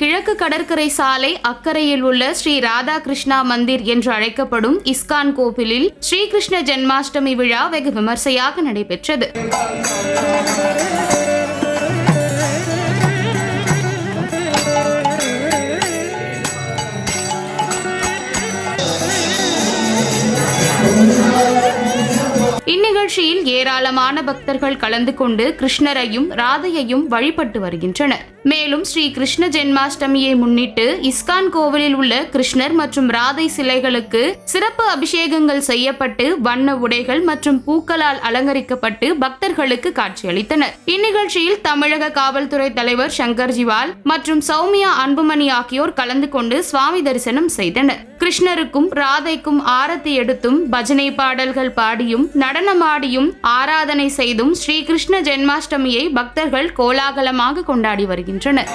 கிழக்கு கடற்கரை சாலை அக்கறையில் உள்ள ஸ்ரீ ராதாகிருஷ்ணா மந்திர் என்று அழைக்கப்படும் இஸ்கான் கோவிலில் ஸ்ரீகிருஷ்ண ஜென்மாஷ்டமி விழா வெகு விமர்சையாக நடைபெற்றது. இந்நிகழ்ச்சியில் ஏராளமான பக்தர்கள் கலந்து கொண்டு கிருஷ்ணரையும் ராதையையும் வழிபட்டு வருகின்றனர். மேலும் ஸ்ரீ கிருஷ்ண ஜென்மாஷ்டமியை முன்னிட்டு இஸ்கான் கோவிலில் உள்ள கிருஷ்ணர் மற்றும் ராதை சிலைகளுக்கு சிறப்பு அபிஷேகங்கள் செய்யப்பட்டு வண்ண உடைகள் மற்றும் பூக்களால் அலங்கரிக்கப்பட்டு பக்தர்களுக்கு காட்சியளித்தனர். இந்நிகழ்ச்சியில் தமிழக காவல்துறை தலைவர் சங்கர் ஜிவால் மற்றும் சௌமியா அன்புமணி ஆகியோர் கலந்து கொண்டு சுவாமி தரிசனம் செய்தனர். கிருஷ்ணருக்கும் ராதைக்கும் ஆரத்தி எடுத்தும் பஜனை பாடல்கள் பாடியும் நடனமாடியும் ஆராதனை செய்தும் ஸ்ரீ கிருஷ்ண ஜென்மாஷ்டமியை பக்தர்கள் கோலாகலமாக கொண்டாடி வருகின்றனர்